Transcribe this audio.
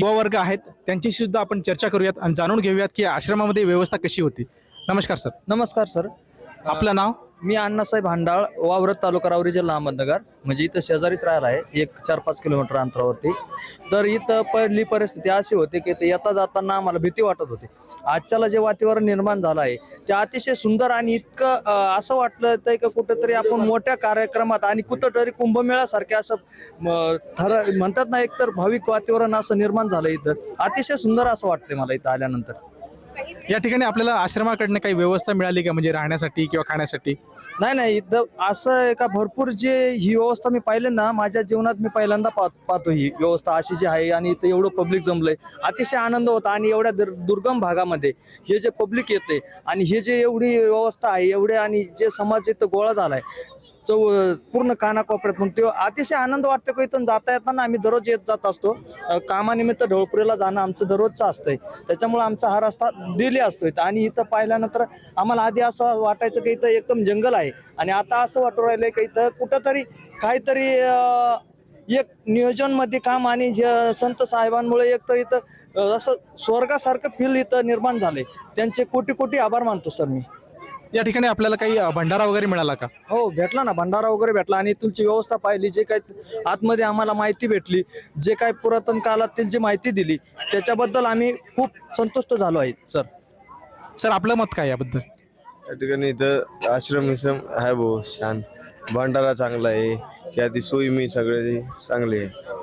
युवा वर्ग आहेत त्यांच्याशी सुद्धा आपण चर्चा करूयात आणि जाणून घेऊयात की आश्रमामध्ये व्यवस्था कशी होती. नमस्कार सर. नमस्कार सर. आपलं नाव? मी अण्णासाहेब हांडाळ वावरत तालुका रावरी जिल्हा अहमदनगर. म्हणजे इथं शेजारीच राहिला आहे एक चार पाच किलोमीटर अंतरावरती. तर इथं पहिली परिस्थिती अशी होती की ते येता जाताना आम्हाला भीती वाटत होती. आजच्याला जे वातावरण निर्माण झालं आहे ते अतिशय सुंदर आणि इतकं असं वाटलं तर का कुठेतरी आपण मोठ्या कार्यक्रमात आणि कुठंतरी कुंभमेळ्यासारखे असं ठर म्हणतात ना एकतर भाविक वातावरण असं निर्माण झालं इथं. अतिशय सुंदर असं वाटतंय मला इथं आल्यानंतर. या ठिकाणी आपल्याला आश्रमाकडनं काही व्यवस्था मिळाली का? म्हणजे राहण्यासाठी किंवा खाण्यासाठी? नाही नाही इथं असं आहे का? भरपूर जे ही व्यवस्था मी पाहिले ना माझ्या जीवनात मी पहिल्यांदा पाह पाहतो ही व्यवस्था अशी जी आहे आणि इथं एवढं पब्लिक जमलंय. अतिशय आनंद होता आणि एवढ्या दुर- दुर्गम भागामध्ये हे जे पब्लिक येते आणि हे जे एवढी व्यवस्था आहे एवढे आणि जे समाज इथं गोळा झालाय चौ पूर्ण कानाकोपऱ्यात म्हणून ते अतिशय आनंद वाटतो की? इथून जाता येताना आम्ही दररोज येत जात असतो. अ, कामानिमित्त ढवळपुरीला जाणं आमचं दररोजचं असतंय. त्याच्यामुळे आमचा हा रस्ता डेली असतो इथं आणि इथं पाहिल्यानंतर आम्हाला आधी असं वाटायचं की इथं एकदम जंगल आहे. आणि आता असं वाटू राहिलंय की इथं कुठंतरी काहीतरी एक नियोजनमध्ये काम आणि जे संत साहेबांमुळे एक तर इथं असं स्वर्गासारखं फील इथं निर्माण झालंय. त्यांचे कोटी कोटी आभार मानतो सर मी. या ठिकाणी आपल्याला काही भंडारा वगैरे मिळाला का? हो भेटला ना. भंडारा वगैरे भेटला. आणि तुमची व्यवस्था पाहिली जे काही आतमध्ये आम्हाला माहिती भेटली जे काही पुरातन काळातील जी माहिती दिली त्याच्याबद्दल आम्ही खूप संतुष्ट झालो आहे सर. सर आपलं मत काय याबद्दल? या ठिकाणी इथं आश्रम विश्रम आहे भाऊ छान. भंडारा चांगला आहे. त्या ती सोयी मी सगळे चांगली आहे.